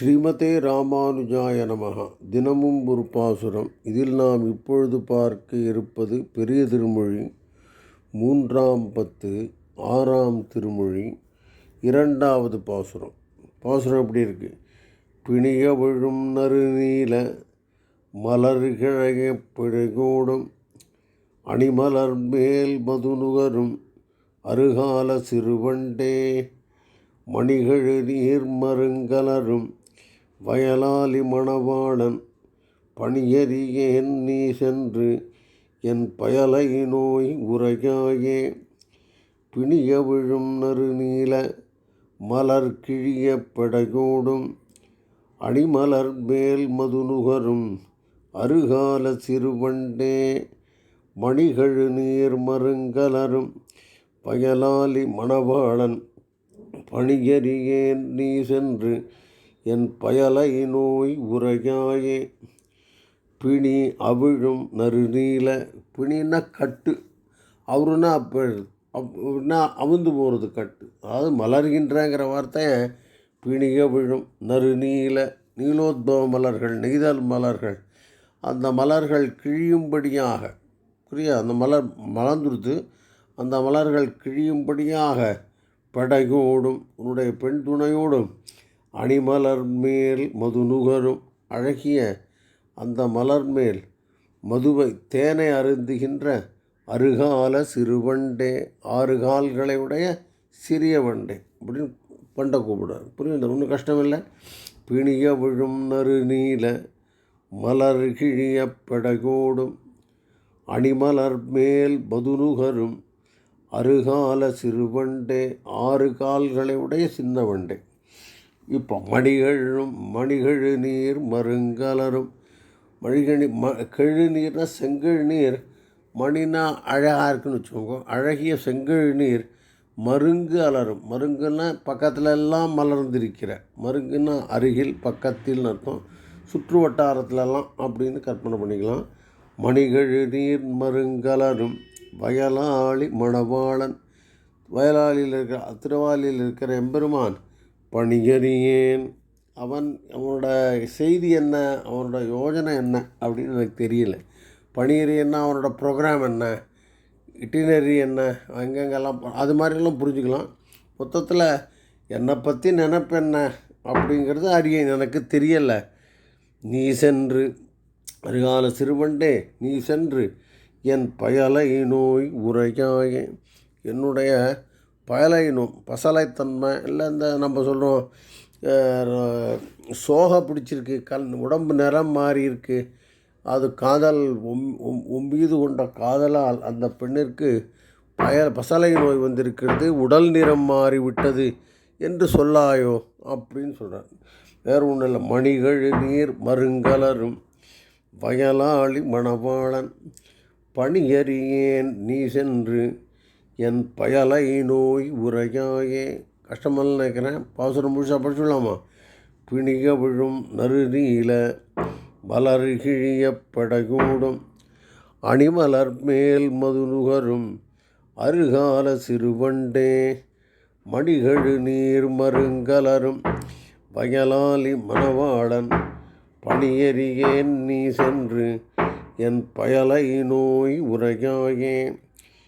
ஸ்ரீமதே ராமானுஜாய நமக. தினமும் ஒரு பாசுரம். இதில் நாம் இப்பொழுது பார்க்க இருப்பது பெரிய திருமொழி. மூன்றாம் பத்து ஆறாம் திருமொழி இரண்டாவது பாசுரம். பாசுரம் எப்படி இருக்கு? பிணிய விழும் நறுநீல மலர்கிழக பிழைகூடும் அணிமலர் மேல் மதுநுகரும் அருகால சிறுவண்டே மணிகழு நீர் மருங்கலரும் வயலாலி மணவாளன் பணியறியேன் நீ சென்று என் பயலை நோய் உரையாயே. பிணிய விழும் நறுநீல மலர் கிழிய படையோடும் அணிமலர் மேல் மதுநுகரும் அருகால சிறுவண்டே. மணிகழு நீர் மருங்கலரும் பயலாலி மணவாளன் பணியறியேன் நீ சென்று என் பயலை நோய் உரையாயே. பிணி அவிழும் நறுநீல பிணின்னா கட்டு. அவருன்னா அப்போ அப்படின்னா அவுந்து போகிறது கட்டு. அதாவது மலர்கின்றங்கிற வார்த்தையை பிணிய விழும் நறுநீல நீலோத்பவ மலர்கள் நெய்தல் மலர்கள் அந்த மலர்கள் கிழியும்படியாக புரியா? அந்த மலர் மலர்ந்துருது. அந்த மலர்கள் கிழியும்படியாக படகோடும் உன்னுடைய பெண் துணையோடும் அணிமலர் மேல் மது நுகரும். அழகிய அந்த மலர் மேல் மதுவை தேனை அருந்துகின்ற அருகால சிறுவண்டே ஆறு கால்களை உடைய சிறிய வண்டே அப்படின்னு பண்டை கூப்பிடுவார் புரியுது? ஒன்றும் கஷ்டம் இல்லை பிணிய விழும் நறு நீல மலர் கிழிய படகோடும். அணிமலர் மேல் மதுநுகரும் அருகால சிறுவண்டே ஆறு கால்களை உடைய சின்ன வண்டே. இப்போ மணிகழும் மணிகழு நீர் மருங்கலரும். மணிகழி ம கெழு நீர்னா நீர் மணினா அழகாக இருக்குன்னு வச்சுக்கோங்க. அழகிய செங்கழு நீர் மருங்கு அலரும். மருங்குன்னா பக்கத்தில் எல்லாம் மலர்ந்திருக்கிற. மருங்குன்னா அருகில் பக்கத்தில் அர்த்தம். சுற்று வட்டாரத்துலலாம் அப்படின்னு கற்பனை பண்ணிக்கலாம். மணிகழு நீர் மருங்கலரும். வயலாளி மணவாளன். வயலாளியில் இருக்கிற திருவாலியில் இருக்கிற எம்பெருமான் பணிகறியேன். அவன் அவனோட செய்தி என்ன? அவனோட யோஜனை என்ன? அப்படின்னு எனக்கு தெரியல. பணியறியன்னா அவனோட ப்ரோக்ராம் என்ன? இட்டினரி என்ன? எங்கெங்கெல்லாம் அது மாதிரிலாம் புரிஞ்சுக்கலாம். மொத்தத்தில் என்னை பற்றி நினப்பு என்ன? அப்படிங்கிறது அறிய எனக்கு தெரியலை. நீ சென்று அருகால சிறுவண்டே நீ சென்று என் பயலை நோய் உரையாயே என்னுடைய பயலையினும் பசலைத்தன்மை இல்லை இந்த நம்ம சொல்கிறோம் சோகை பிடிச்சிருக்கு கண் உடம்பு நிறம் மாறி இருக்கு. அது காதல் ஒம் ஒம்பீது கொண்ட காதலால் அந்த பெண்ணிற்கு பய பசலை நோய் வந்திருக்கிறது உடல் நிறம் மாறிவிட்டது என்று சொல்லாயோ அப்படின்னு சொல்கிறார் வேறு ஒன்றும் இல்லை. மணிகள் நீர் மருங்கலரும் வயலாளி மணவாளன் பணியறியேன் நீ சென்று என் பயலை நோய் உரையாயே. கஷ்டமெல்லாம் நினைக்கிறேன். பாசுரம் முழுசாக படிச்சுடலாமா பிணிக விழும் நறுநீல மலர் படகூடும் அணிமலர் மேல் மது நுகரும் அருகால சிறுவண்டே. மணிகழு நீர் மருங்கலரும் வயலாலி மணவாளன் பணியறியேன் நீ சென்று என் பயலை நோய் உரையாயே.